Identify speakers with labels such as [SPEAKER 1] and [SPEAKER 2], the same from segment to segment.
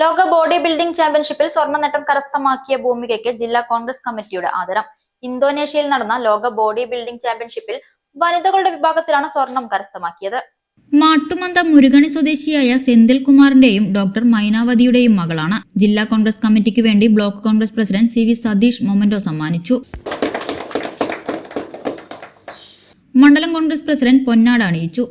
[SPEAKER 1] ലോക body building ചാമ്പ്യൻഷിപ്പിൽ സ്വർണ നേട്ടം കരസ്ഥമാക്കിയ ഭൂമികയ്ക്ക് ജില്ലാ കോൺഗ്രസ് കമ്മിറ്റിയുടെ ആദരം. ഇന്തോനേഷ്യയിൽ നടന്ന ലോക ബോഡി ബിൽഡിംഗ് ചാമ്പ്യൻഷിപ്പിൽ വനിതകളുടെ വിഭാഗത്തിലാണ് സ്വർണം കരസ്ഥമാക്കിയത്.
[SPEAKER 2] മാട്ടുമന്ത മുരുകണി സ്വദേശിയായ സെന്തിൽ കുമാറിന്റെയും ഡോക്ടർ മൈനാവതിയുടെയും മകളാണ്. ജില്ലാ കോൺഗ്രസ് കമ്മിറ്റിക്ക് വേണ്ടി block Congress president C V Satheesh memento സമ്മാനിച്ചു. മണ്ഡലം കോൺഗ്രസ് പ്രസിഡന്റ് പൊന്നാട് അണിയിച്ചു.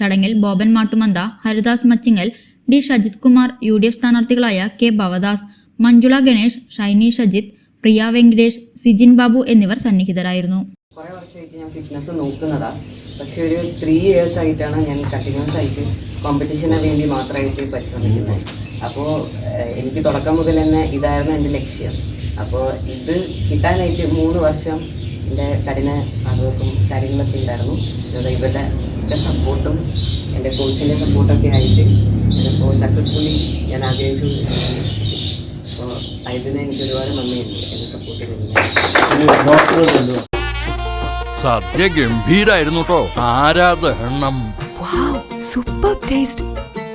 [SPEAKER 2] ചടങ്ങിൽ Boban Mattumantha Haridas Machingal D Shajith Kumar U D F സ്ഥാനാർത്ഥികളായ K Bhavadas Manjula Ganesh Shiny Shajith Priya Venkatesh Sijin Babu എന്നിവർ സന്നിഹിതരായിരുന്നു.
[SPEAKER 3] കുറേ വർഷമായിട്ട് ഞാൻ ഫിറ്റ്നസ് നോക്കുന്നതാണ് പക്ഷേ ഒരു ത്രീ ഇയേഴ്സ് ആയിട്ടാണ് ഞാൻ കണ്ടിന്യൂസ് ആയിട്ട് കോമ്പറ്റീഷന് വേണ്ടി മാത്രമായിട്ട് പരിശ്രമിക്കുന്നത്. അപ്പോൾ എനിക്ക് തുടക്കം മുതൽ തന്നെ ഇതായിരുന്നു എന്റെ ലക്ഷ്യം. അപ്പോൾ ഇത് കിട്ടാനായിട്ട് മൂന്ന് വർഷം എന്റെ കഠിന അറിവും കാര്യങ്ങളൊക്കെ ഉണ്ടായിരുന്നു. ഇവരുടെ ഒക്കെ സപ്പോർട്ടും എന്റെ കോച്ചിന്റെ സപ്പോർട്ടൊക്കെ ആയിട്ട് ഞാനിപ്പോൾ സക്സസ്ഫുള്ളി ഞാൻ ആഗ്രഹിച്ചു. അപ്പോൾ അതിന് എനിക്ക് ഒരുപാട് നന്ദിയുണ്ട്. എന്നെ സപ്പോർട്ട് ചെയ്യുന്നത്
[SPEAKER 4] സദ്യ ഗംഭീരായിരുന്നു കേട്ടോ. ആരാധനം
[SPEAKER 5] സൂപ്പർ ടേസ്റ്റ്.